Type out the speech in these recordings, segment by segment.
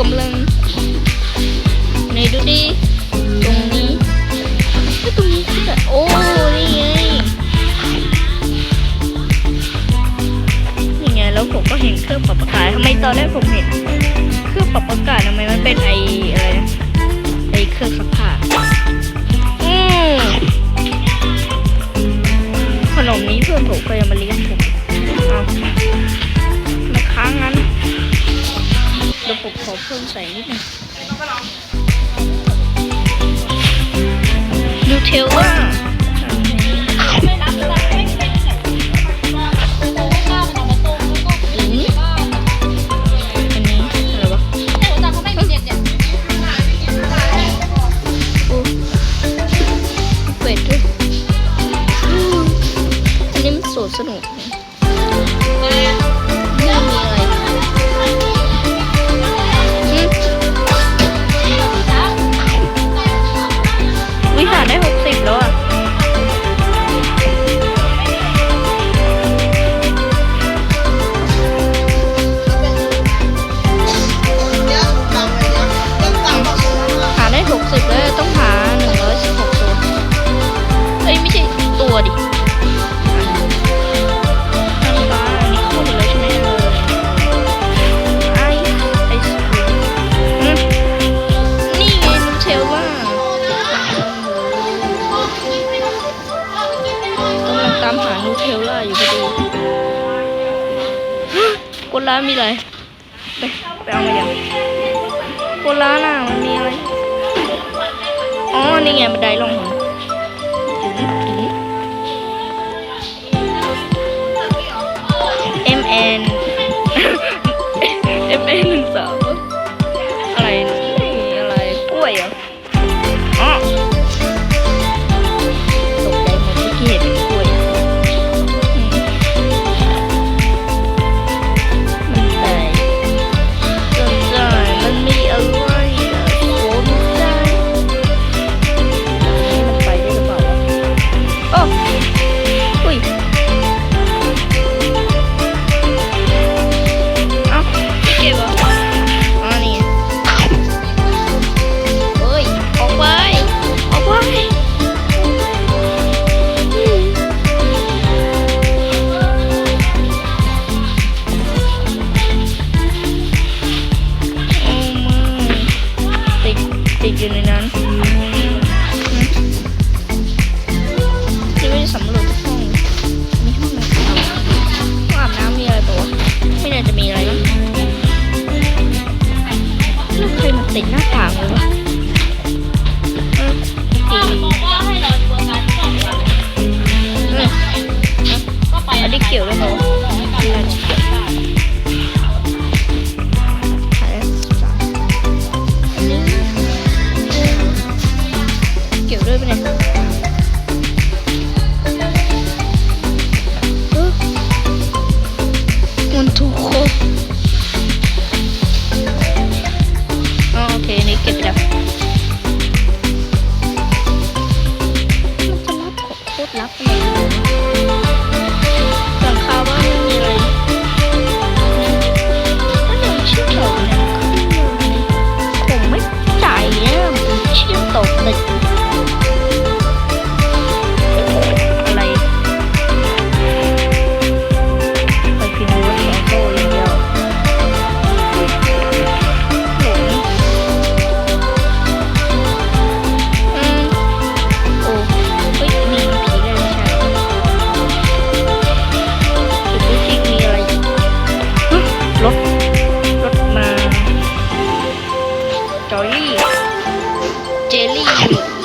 กำลังไหนดูดิตรงนี้ตรงนี้ก็จะโอ้นี่ไงนี่ไงแล้วผมก็เห็นเครื่องปรับอากาศทำไมตอนแรกผม อเพิ่มใส่นิดนึงดูเทลว่า นี่เลย ไปไปเอามาอย่างโบร้านอะมันมีอะไร อ๋อ นี่ไงบันไดลงหนเอ็มแอนเอ็มแอน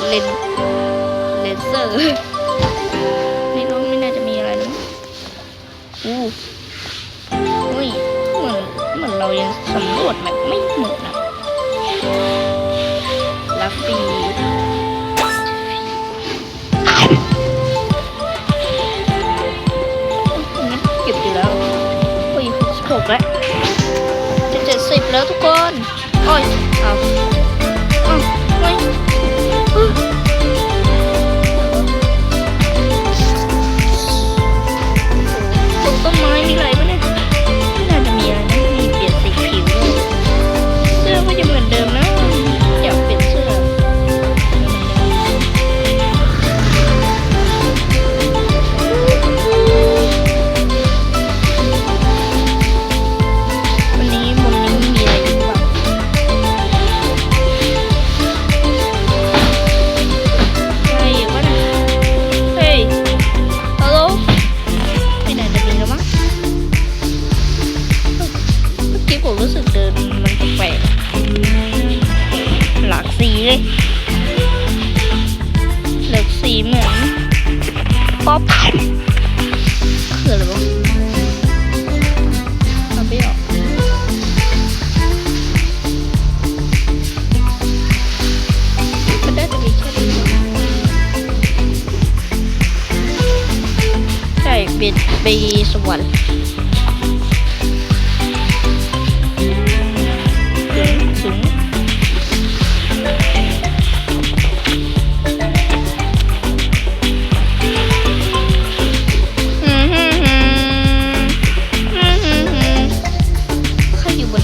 เลนเลเซอร์ไม่รู้ไม่น่าจะมีอะไรนะอู้อุ้ยเหมือนเหมือนเรายังสำรวจแบบไม่หมดนะลับปีเก็บอยู่แล้วโอ้ยหกแล้วจะเจ็ดสิบแล้วทุกคนโอ้ยเอา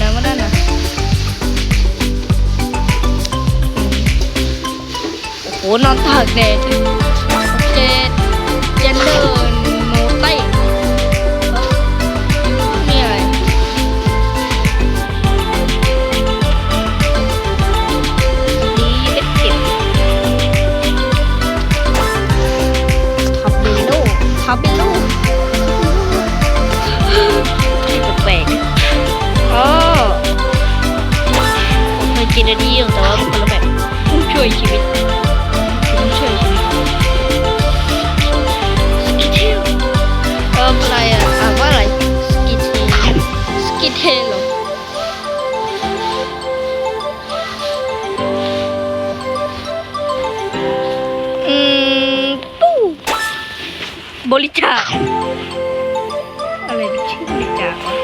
นวะนั่นน่ะโอ้โหนอนตากแดดอยู่เจเจนเดอร์ จาก อะไรชื่อบริจาควะ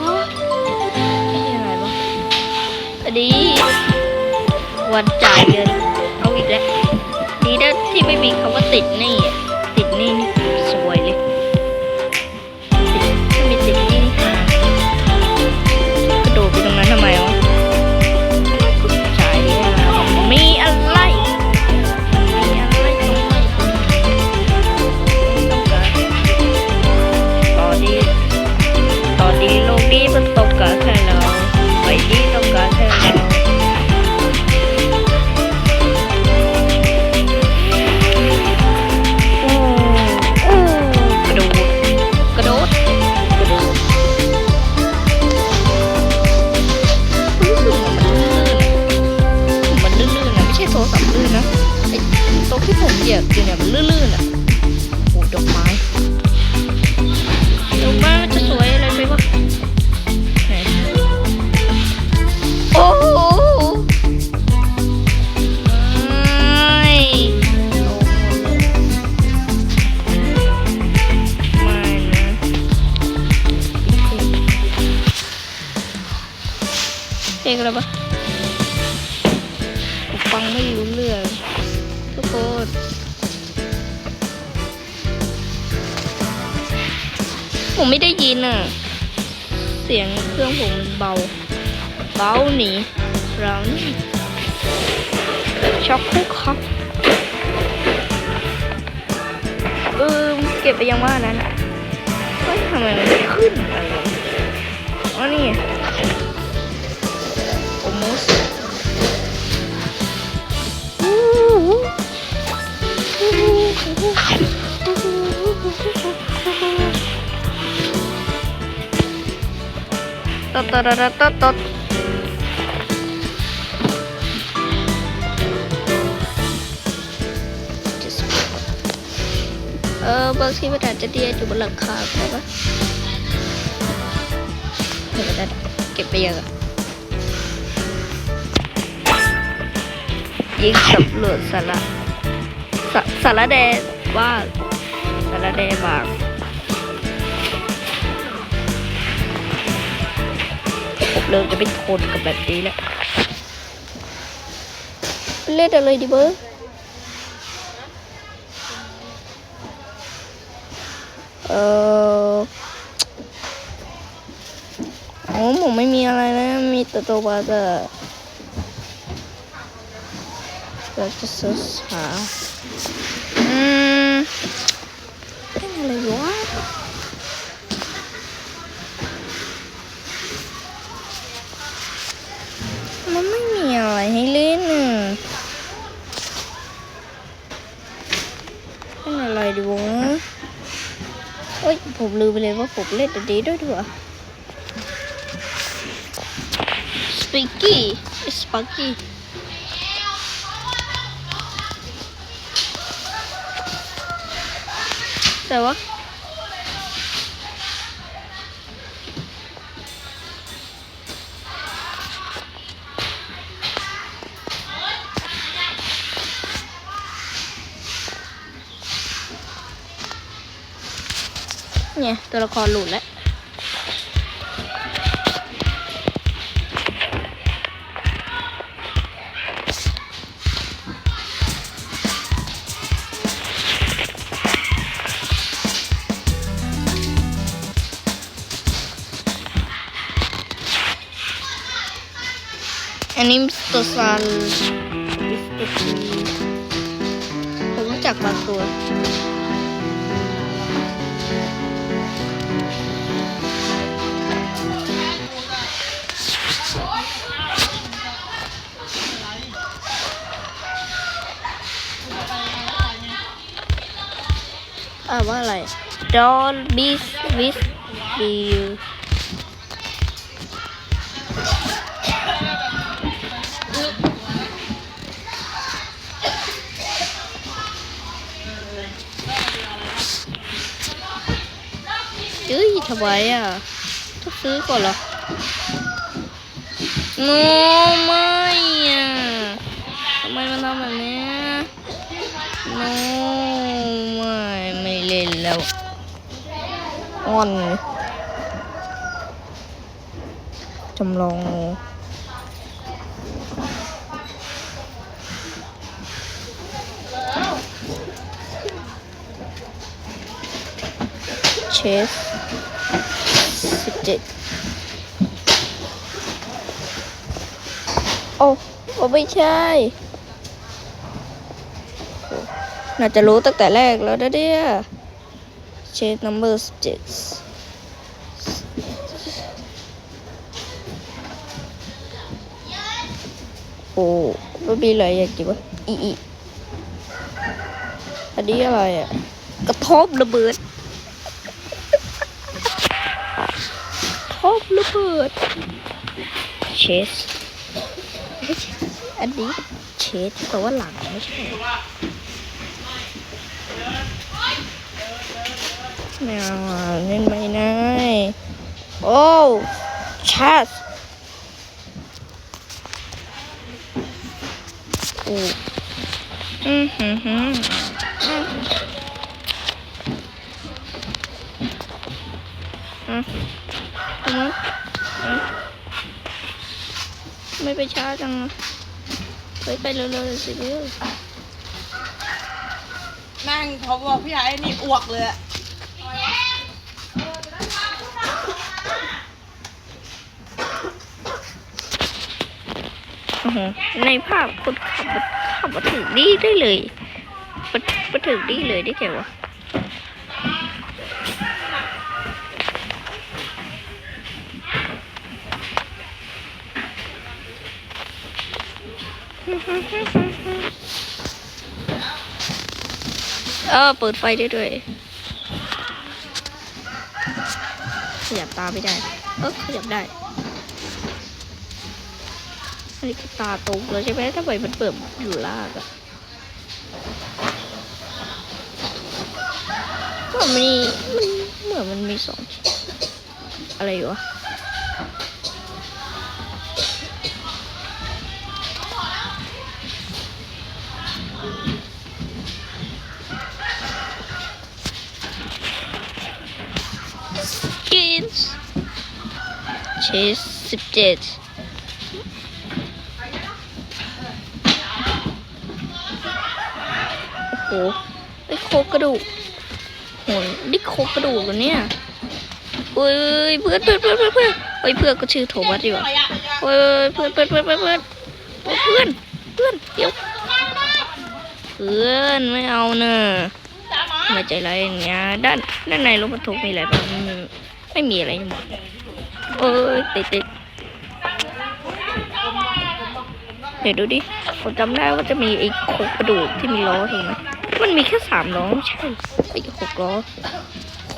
ฮะนี่อะไรวะอันนี้วันจ่ายเงินเอาอีกแล้วดีนะที่ไม่มีคำว่าติดนี่ ผมไม่ได้ยินอะ เสียงเครื่องผมมันเบา เบาหนีเรานี่ช็อกคุกครับเออเก็บไปยังว่านั้นอะเฮ้ยทำไมมันไม่ขึ้นอะไรอ๋อนี่โอมสต ดตดตดตดตดเออบางทีมันอาจจะเดียอยู่บนหลังคาใช่ปะเห็นไหมเก็บไปเยอะยิงสำรวจสาระสาระแดงว่างสาระแดงบาง ผมเริ่มจะไม่ทนกับแบบนี้แล้วเล่นอะไรดีเบอร์เออโอ้ผมไม่มีอะไรนะ มีแต่ตัวบาจะเราจะเสิร์ชหาอืมเล่นอะไรวะ มันไม่มีอะไรให้เล่นอะเล่นอะไรดีวะเอ้ย ผมเลยว่าผมเล่นอันนี้ด้วยด้วยสปิกกี้สปักกี้แต่ว่า เนี่ยตัวละครหลุดแล้วอันนี้มิสเตอร์ซันมิสเตซีผมรู้จักบางตัว อ่าว่าอะไร Don't miss with you เอ้ยทำไมอะต้องซื้อก่อนเหรอโนไม่อะทำไมมันทำแบบนี้โนไม่ไม่เล่นแล้ว อ่อนจำลองงูเชสสิบเจ็ดโอ้โอ้ไม่ใช่ น่าจะรู้ตั้งแต่แรกแล้วนะเนี่ย เชส number สิบเจ็ดโอ้ไม่มีอะไรอย่างกี่วะอีอีอันนี้อะไรอะ กระทบระเบิดทบระเบิดเชสอันนี้เชสแต่ว่าหลังไม่ใช่ ไม่เอาอะเล่นไม่ได้โอ้ชาสโอ้อืมหืมหืมอืมอืมทำไมเอ้าไม่ไปช้าจังอะเฮ้ยไปเร็วๆสิเร็วนั่งเขาบอกพี่ไอ้นี่อ้วกเลยอะ อื้อหือ ในภาพคนขับมาขับมาถึงนี่ได้เลยมามาถึงนี่เลยได้ไงวะเออเปิดไฟได้ด้วยขยับตาไม่ได้ เออขยับได้ อันนี้คือตาตรงแล้วใช่ไหมทำไมมันเปิดอยู่ลากอะก็มีมันเหมือนมันมีสองชิ้นอะไรอยู่วะกินเชสสิบเจ็ด โหไอ้โคกระดูกโหนี่โคกระดูกเนี่ยเฮ้ยเพื่อนเพื่อนเพื่อนเพื่อนเพื่อนเฮ้ยเพื่อนก็ชื่อโทวัสดีกว่าเฮ้ยเพื่อนเพื่อนเพื่อนเพื่อนเพื่อนเพื่อนเพื่อนเดี๋ยวเพื่อนไม่เอาเนอะมาใจไรอย่างเงี้ยด้านด้านในรถบรรทุกมีอะไรบ้างไม่มีอะไรหมดเอ้ยติดติดเดี๋ยวดูดิผมจำได้ว่าจะมีไอ้โคกระดูกที่มีล้อถูกไหม มันมีแค่สามล้อใช่ไอ้หกล้อ